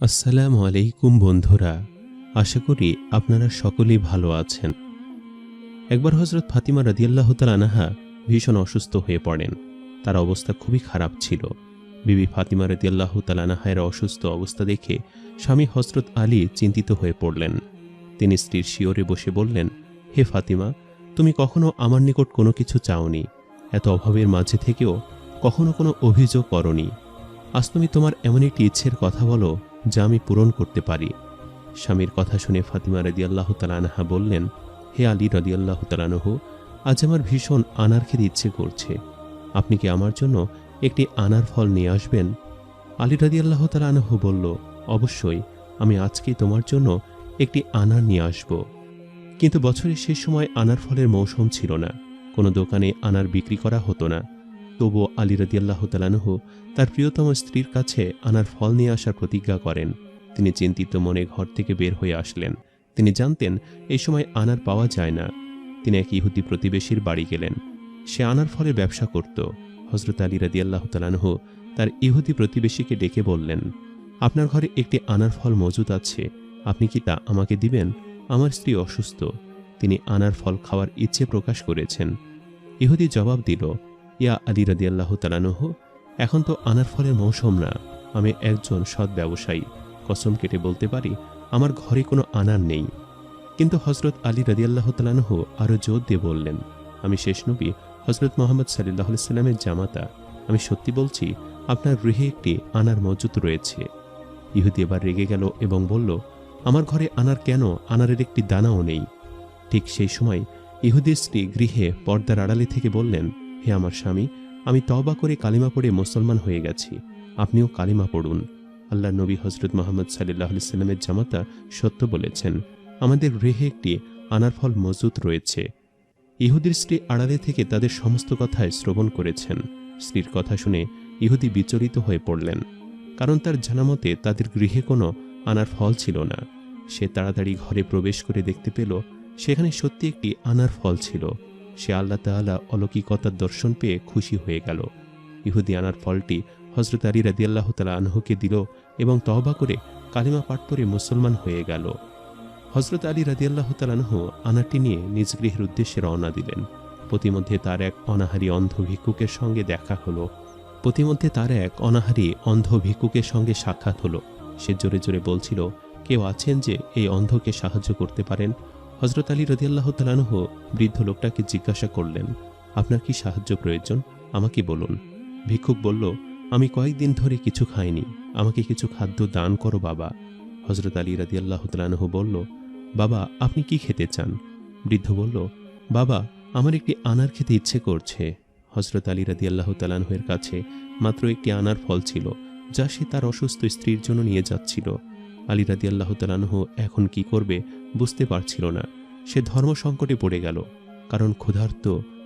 আসসালামু আলাইকুম বন্ধুরা, আশা করি আপনারা সকলেই ভালো আছেন। একবার হজরত ফাতিমা রাদিয়াল্লাহ আনাহা ভীষণ অসুস্থ হয়ে পড়েন। তার অবস্থা খুবই খারাপ ছিল। বিবি ফাতিমা রাদিয়াল্লাহ তালানাহায়ের অসুস্থ অবস্থা দেখে স্বামী হজরত আলী চিন্তিত হয়ে পড়লেন। তিনি স্ত্রীর শিওরে বসে বললেন, হে ফাতিমা, তুমি কখনো আমার নিকট কোনো কিছু চাওনি। এত অভাবের মাঝে থেকেও কখনো কোনো অভিযোগ করনি। আজ তুমি তোমার এমন একটি ইচ্ছের কথা বলো যা আমি পূরণ করতে পারি। স্বামীর কথা শুনে ফাতিমা রদি আল্লাহ তালানহা বললেন, হে আলী রদি আল্লাহ তালানহু আজ আমার ভীষণ আনার খেতে ইচ্ছে করছে। আপনি কি আমার জন্য একটি আনার ফল নিয়ে আসবেন? আলী রদি আল্লাহ তালানহু বলল, অবশ্যই, আমি আজকেই তোমার জন্য একটি আনার নিয়ে আসব। কিন্তু বছরের শেষ সময় আনার ফলের মৌসুম ছিল না। কোনো দোকানে আনার বিক্রি করা হতো না। তবুও আলী রদিয়াল্লাহ তালানহু তার প্রিয়তম স্ত্রীর কাছে আনার ফল নিয়ে আসার প্রতিজ্ঞা করেন। তিনি চিন্তিত মনে ঘর থেকে বের হয়ে আসলেন। তিনি জানতেন, এই সময় আনার পাওয়া যায় না। তিনি এক ইহুদি প্রতিবেশীর বাড়ি গেলেন। সে আনার ফলে ব্যবসা করত। হজরত আলী রদিয়াল্লাহ তালানহু তার ইহুদি প্রতিবেশীকে ডেকে বললেন, আপনার ঘরে একটি আনার ফল মজুদ আছে। আপনি কি তা আমাকে দিবেন? আমার স্ত্রী অসুস্থ। তিনি আনার ফল খাওয়ার ইচ্ছে প্রকাশ করেছেন। ইহুদি জবাব দিল ইয়া আলী রাদি আল্লাহ তালানহ এখন তো আনার ফলের মৌসুম না, আমি একজন সৎ ব্যবসায়ী, কসম কেটে বলতে পারি, আমার ঘরে কোনো আনার নেই। কিন্তু হজরত আলী রাদি আল্লাহ তালানহ আরও জোর দিয়ে বললেন, আমি শেষ নবী হজরত মোহাম্মদ সাল্লাহ সাল্লামের জামাতা, আমি সত্যি বলছি, আপনার গৃহে একটি আনার মজুত রয়েছে। ইহুদি এবার রেগে গেল এবং বলল, আমার ঘরে আনার কেন? আনারের একটি দানাও নেই। ঠিক সেই সময় ইহুদি স্ত্রী গৃহে পর্দার আড়ালে থেকে বললেন হে আমার স্বামী, আমি তওবা করে কালিমা পড়ে মুসলমান হয়ে গেছি। আপনিও কালিমা পড়ুন। আল্লাহ নবী হজরত মোহাম্মদ সাল্লাহ সাল্লামের জামাতা সত্য বলেছেন, আমাদের গৃহে একটি আনার ফল মজুত রয়েছে। ইহুদির স্ত্রী আড়ালে থেকে তাদের সমস্ত কথায় শ্রবণ করেছেন। স্ত্রীর কথা শুনে ইহুদি বিচলিত হয়ে পড়লেন, কারণ তার জানামতে তাদের গৃহে কোনো আনার ফল ছিল না। সে তাড়াতাড়ি ঘরে প্রবেশ করে দেখতে পেল, সেখানে সত্যি একটি আনার ফল ছিল। সে আল্লাহ তাআলা অলৌকিকতার দর্শন পেয়ে খুশি হয়ে গেল। ইহুদি আনার ফলটি হজরত আলী রাদি আল্লাহ তালা আনহুকে দিল এবং তহবা করে কালিমা পাঠ করে মুসলমান হয়ে গেল। হজরত আলী রাদি আল্লাহ তালানহু আনারটি নিয়ে নিজ গৃহের উদ্দেশ্যে রওনা দিলেন। প্রতিমধ্যে তার এক অনাহারী অন্ধ ভিক্ষুকের সঙ্গে দেখা হলো। প্রতিমধ্যে তার এক অনাহারী অন্ধ ভিক্ষুকের সঙ্গে সাক্ষাৎ হলো। সে জোরে জোরে বলছিল, কেউ আছেন যে এই অন্ধকে সাহায্য করতে পারেন? হজরত আলী রদিয়াল্লাহ তালানহ বৃদ্ধ লোকটাকে জিজ্ঞাসা করলেন, আপনার কি সাহায্য প্রয়োজন? আমাকে বলুন। ভিক্ষুক বলল, আমি কয়েকদিন ধরে কিছু খাইনি। আমাকে কিছু খাদ্য দান করো বাবা। হজরত আলী রাদিয়াল্লাহ তালানহ বলল, বাবা, আপনি কি খেতে চান? বৃদ্ধ বলল, বাবা, আমার একটি আনার খেতে ইচ্ছে করছে। হজরত আলী রাদিয়াল্লাহ তালানহের কাছে মাত্র একটি আনার ফল ছিল, যা সে তার অসুস্থ স্ত্রীর জন্য নিয়ে যাচ্ছিল। আলী রাদি আল্লাহ তালানহ এখন কি করবে বুঝতে পারছিল না। সে ধর্ম সংকটে পড়ে গেল, কারণ ক্ষুধার্ত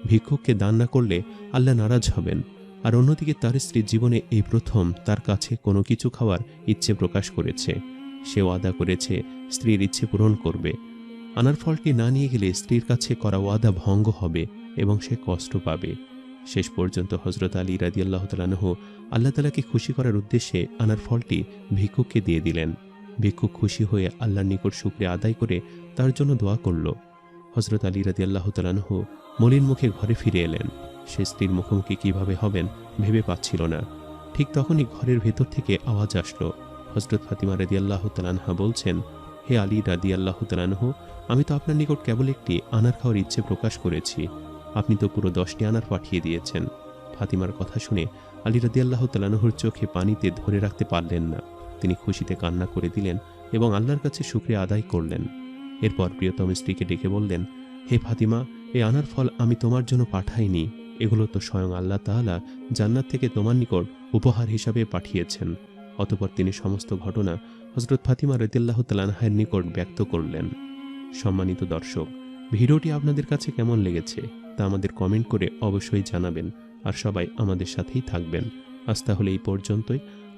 ভিক্ষুককে দান না করলে আল্লাহ নারাজ হবেন। আর অন্যদিকে তার স্ত্রীর জীবনে এই প্রথম তার কাছে কোনো কিছু খাওয়ার ইচ্ছে প্রকাশ করেছে। সে ওয়াদা করেছে স্ত্রীর ইচ্ছে পূরণ করবে। আনার ফলটি না নিয়ে গেলে স্ত্রীর কাছে করা ওয়াদা ভঙ্গ হবে এবং সে কষ্ট পাবে। শেষ পর্যন্ত হজরত আলী রাদি আল্লাহ তালানহ আল্লাহ তালাকে খুশি করার উদ্দেশ্যে আনার ফলটি ভিক্ষুককে দিয়ে দিলেন। ভিক্ষুক খুশি হয়ে আল্লাহর নিকট শুক্রিয়া আদায় করে তার জন্য দোয়া করল। হজরত আলী রাদি আল্লাহ তালানহ মলিন মুখে ঘরে ফিরে এলেন। সে স্ত্রীর মুখোমুখি কীভাবে হবেন ভেবে পাচ্ছিল না। ঠিক তখনই ঘরের ভেতর থেকে আওয়াজ আসলো। হজরত ফাতিমা রাদি আল্লাহ তালানহা বলছেন, হে আলী রাদি আল্লাহ তালানহ আমি তো আপনার নিকট কেবল একটি আনার খাওয়ার ইচ্ছে প্রকাশ করেছি। আপনি তো পুরো দশটি আনার পাঠিয়ে দিয়েছেন। ফাতিমার কথা শুনে আলী রাদি আল্লাহ তালানহুর চোখে পানিতে ধরে রাখতে পারলেন না। তিনি খুশিতে কান্না করে দিলেন এবং আল্লাহর কাছে শুক্রিয়া আদায় করলেন। এরপর প্রিয়তম স্ত্রীকে ডেকে বললেন, হে ফাতিমা এই আনার ফল আমি তোমার জন্য পাঠাইনি। এগুলো তো স্বয়ং আল্লাহ তাআলা জান্নাত থেকে তোমার নিকট উপহার হিসাবে পাঠিয়েছেন। অতপর তিনি সমস্ত ঘটনা হজরত ফাতিমা রদিল্লাহ তালানহায়ের নিকট ব্যক্ত করলেন। সম্মানিত দর্শক, ভিডিওটি আপনাদের কাছে কেমন লেগেছে তা আমাদের কমেন্ট করে অবশ্যই জানাবেন আর সবাই আমাদের সাথেই থাকবেন। আজ তাহলে এই পর্যন্তই।